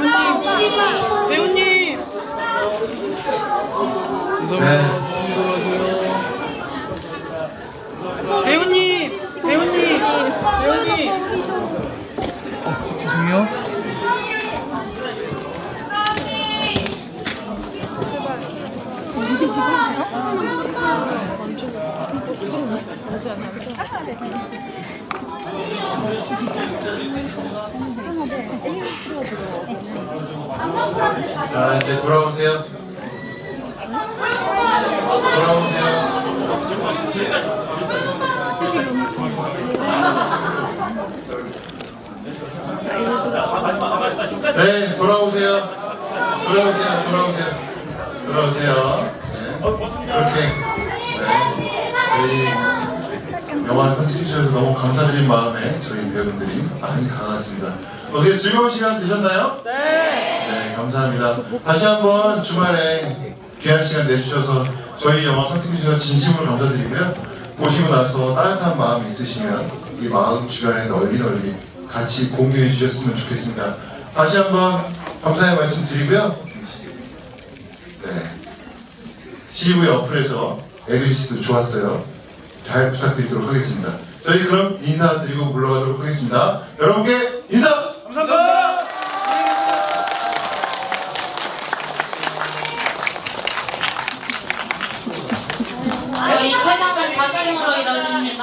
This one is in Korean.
배우님. 배우님. 배우님. 배우님 배우님 죄송해요. 자, 이제 돌아오세요. 돌아오세요. 네, 돌아오세요. 돌아오세요. 돌아오세요. 돌아오세요. 네. 그렇게 해 주셔서 너무 감사드린 마음에 저희 배우분들이 많이 강했습니다. 어떻게 즐거운 시간 되셨나요? 네! 네, 감사합니다. 다시 한번 주말에 귀한 시간 내주셔서 저희 영화 선택해 주셔서 진심으로 감사드리고요. 보시고 나서 따뜻한 마음 있으시면 이 마음 주변에 널리 널리 같이 공유해 주셨으면 좋겠습니다. 다시 한번 감사의 말씀 드리고요. 네. CGV 어플에서 에그리시스 좋았어요. 잘 부탁드리도록 하겠습니다. 저희 그럼 인사드리고 물러가도록 하겠습니다. 여러분께 인사! 감사합니다! 저희 퇴장관 4층으로 이뤄집니다.